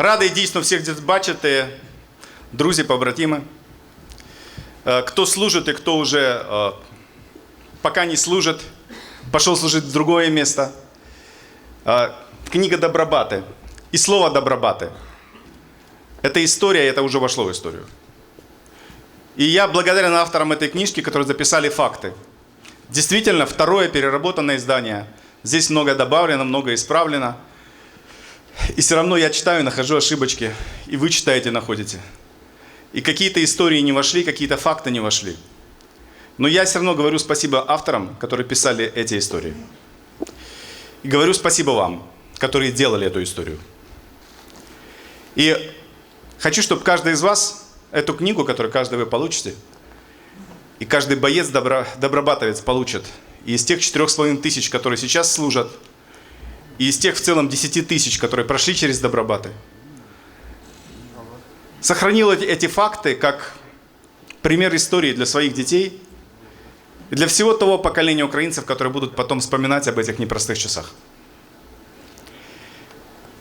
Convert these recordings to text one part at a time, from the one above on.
Радий дійсно всіх тут бачити, друзі, побратими. Е, Кто служит и кто уже э, пока не служит, пошел служить в другое место. Э, Книга Добробаты и слово Добробаты. Это история, и это уже вошло в историю. И я благодарен авторам этой книжки, которые записали факты. Действительно, второе переработанное издание. Здесь много добавлено, много исправлено. и все равно я читаю, нахожу ошибочки. И вы читаете, находите. И какие-то истории не вошли, какие-то факты не вошли. Но я все равно говорю спасибо авторам, которые писали эти истории. И говорю спасибо вам, которые делали эту историю. И хочу, чтобы каждый из вас эту книгу, которую каждый вы получите, и каждый боец, добро, добробатовец получит, и из тех четырех с половиной тысяч, которые сейчас служат, и из тех в целом 10 тысяч, которые прошли через Добробаты, сохранил эти, факты как пример истории для своих детей и для всего того поколения украинцев, которые будут потом вспоминать об этих непростых часах.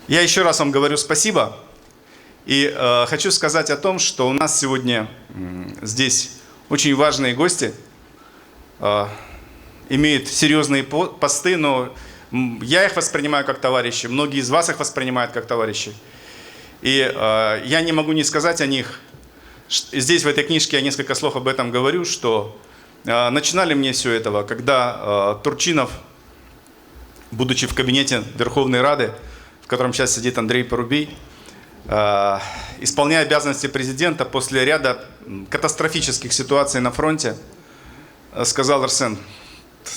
Я еще раз вам говорю спасибо. И э, хочу сказать о том, что у нас сегодня м, здесь очень важные гости, э, имеют серьезные по- посты, но я их воспринимаю как товарищи, многие из вас их воспринимают как товарищи. И э, я не могу не сказать о них. Здесь в этой книжке я несколько слов об этом говорю, что э, начинали мне все этого, когда э, Турчинов, будучи в кабинете Верховной Рады, в котором сейчас сидит Андрей Порубей, э, исполняя обязанности президента после ряда катастрофических ситуаций на фронте, э, сказал Арсен,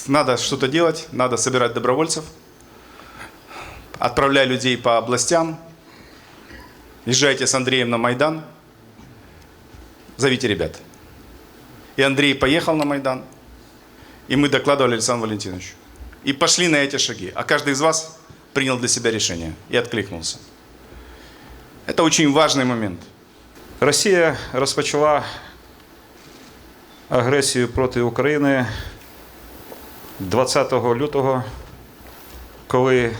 надо что-то делать, надо собирать добровольцев, отправляй людей по областям, езжайте с Андреем на Майдан, зовите ребят. И Андрей поехал на Майдан, и мы докладывали Александру Валентиновичу. И пошли на эти шаги. А каждый из вас принял для себя решение и откликнулся. Это очень важный момент. Росія розпочала агресію проти України 20 лютого, коли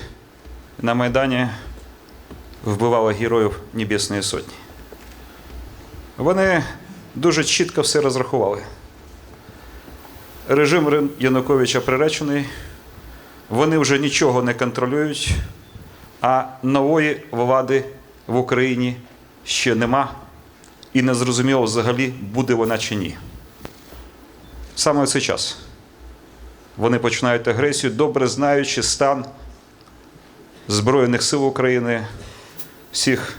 на Майдані вбивали героїв Небесної Сотні. Вони дуже чітко все розрахували. Режим Януковича приречений, вони вже нічого не контролюють, а нової влади в Україні ще нема і не зрозуміло взагалі, буде вона чи ні. Саме в цей час вони починають агресію, добре знаючи стан Збройних сил України, всіх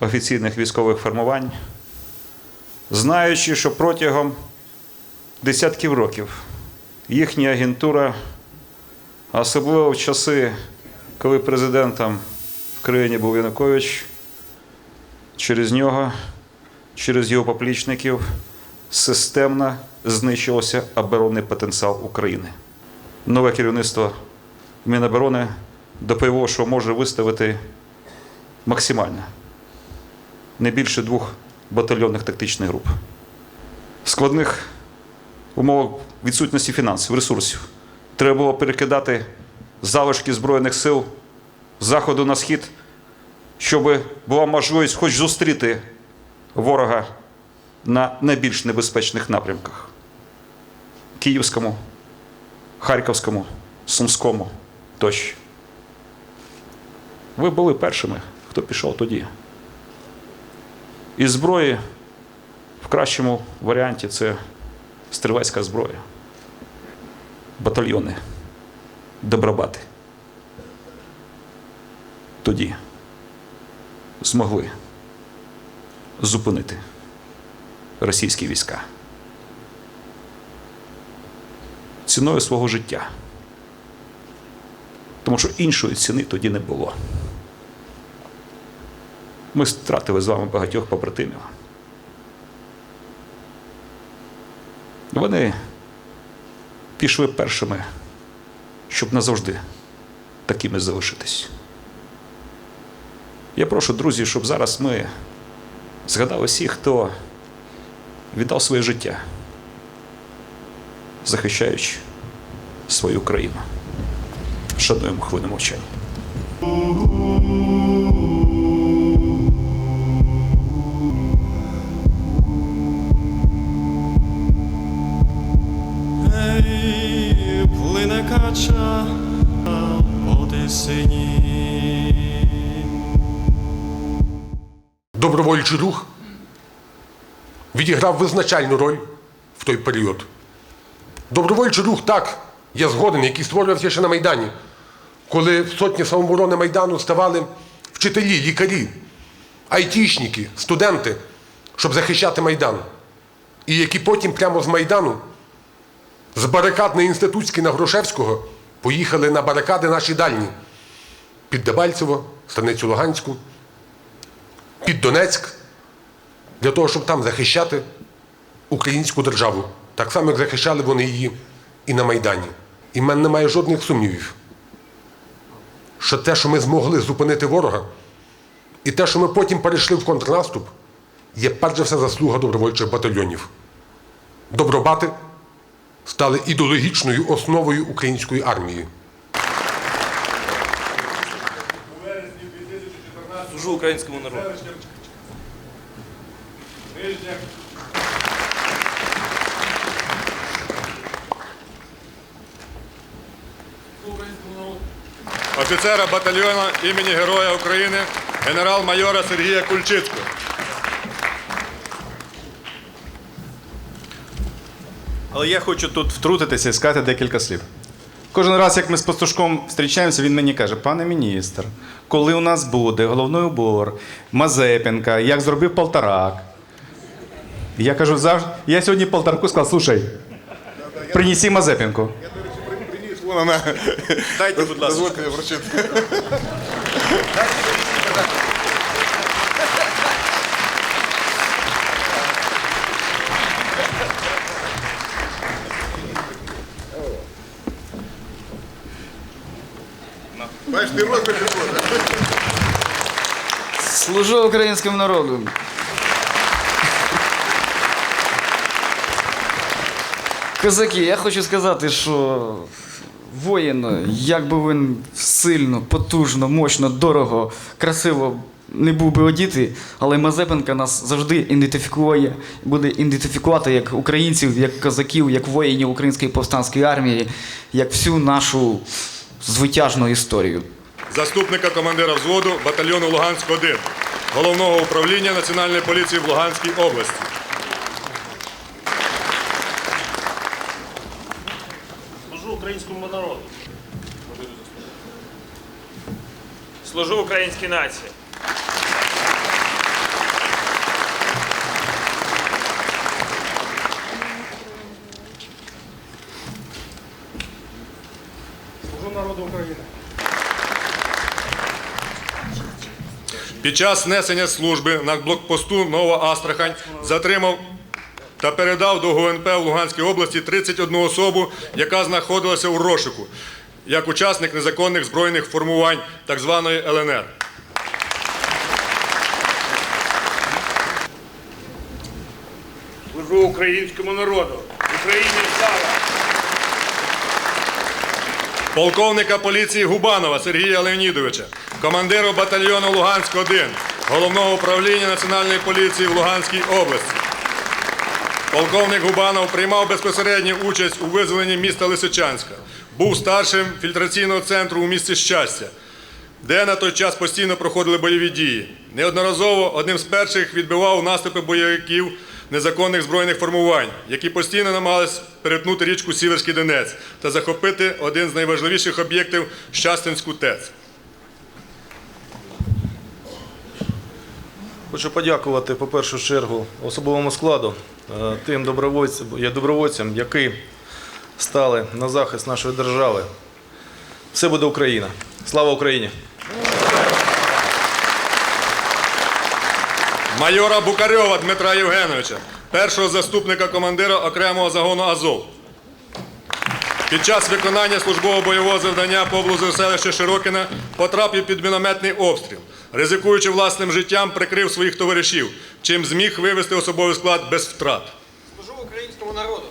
офіційних військових формувань, знаючи, що протягом десятків років їхня агентура, особливо в часи, коли президентом в країні був Янукович, через нього, через його поплічників системно знищувався оборонний потенціал України. Нове керівництво Міноборони доповіло, що може виставити максимально не більше двох батальйонних тактичних груп. В складних умовах відсутності фінансів, ресурсів треба було перекидати залишки Збройних сил з заходу на схід щоб була можливість хоч зустріти ворога на найбільш небезпечних напрямках Київському, Харківському, Сумському тощо. Ви були першими, хто пішов тоді. І зброї в кращому варіанті це стрілецька зброя, батальйони, добробати. Тоді змогли зупинити російські війська ціною свого життя. Тому що іншої ціни тоді не було. Ми втратили з вами багатьох побратимів. Вони пішли першими, щоб назавжди такими залишитись. Я прошу, друзі, щоб зараз ми згадали всіх, хто віддав своє життя, захищаючи свою країну. Шануємо хвилину мовчання. Ей, плине кача води сині. Добровольчий рух відіграв визначальну роль в той період. Добровольчий рух так, я згоден, який створювався ще на Майдані, коли в сотні самооборони Майдану ставали вчителі, лікарі, айтішники, студенти, щоб захищати Майдан. І які потім прямо з Майдану, з барикад на Інститутській на Грушевського, поїхали на барикади наші дальні під Дебальцево, Станицю Луганську, під Донецьк для того, щоб там захищати українську державу. Так само, як захищали вони її і на Майдані. І в мене немає жодних сумнівів, що те, що ми змогли зупинити ворога, і те, що ми потім перейшли в контрнаступ, є перш за все заслуга добровольчих батальйонів. Добробати стали ідеологічною основою української армії. Служу українському народу. Офіцера батальйону імені Героя України генерал-майора Сергія Кульчицького. Але я хочу тут втрутитися і сказати декілька слів. Кожен раз, як ми з пастушком зустрічаємося, він мені каже: пане міністр, коли у нас буде головний убор, Мазепінка, як зробив Полторак. Я кажу, завжди. Я сьогодні Полтораку сказав, слушай, принеси Мазепінку. Вон вона. Дайте, будь ласка. Дозвольте вручити. Бачиш, ти розмір Служу українському народу. Козаки, я хочу сказати, що воїн, як би він сильно, потужно, мощно, дорого, красиво не був би одіти, але Мазепенка нас завжди ідентифікує, буде ідентифікувати як українців, як козаків, як воїнів Української повстанської армії, як всю нашу звитяжну історію. заступника командира взводу батальйону Луганськ-1, головного управління Національної поліції в Луганській області. Служу українському народу. Служу українській нації. Служу народу України. Під час несення служби на блокпосту Нова Астрахань затримав та передав до ГУНП в Луганській області 31 особу, яка знаходилася у розшуку як учасник незаконних збройних формувань так званої ЛНР. Служу українському народу. Україні слава! полковника поліції Губанова Сергія Леонідовича, командиру батальйону Луганськ-1, головного управління Національної поліції в Луганській області. Полковник Губанов приймав безпосередню участь у визволенні міста Лисичанська, був старшим фільтраційного центру у місті Щастя, де на той час постійно проходили бойові дії. Неодноразово одним з перших відбивав наступи бойовиків незаконних збройних формувань, які постійно намагались перетнути річку Сіверський Донець та захопити один з найважливіших об'єктів Щастинську ТЕЦ. Хочу подякувати по першу чергу особовому складу, е, тим добровольцям, добровольцям, які стали на захист нашої держави. Все буде Україна. Слава Україні! майора Букарьова Дмитра Євгеновича, першого заступника командира окремого загону Азов. Під час виконання службового бойового завдання поблизу селища Широкіна потрапив під мінометний обстріл. Ризикуючи власним життям, прикрив своїх товаришів, чим зміг вивести особовий склад без втрат. Служу українському народу.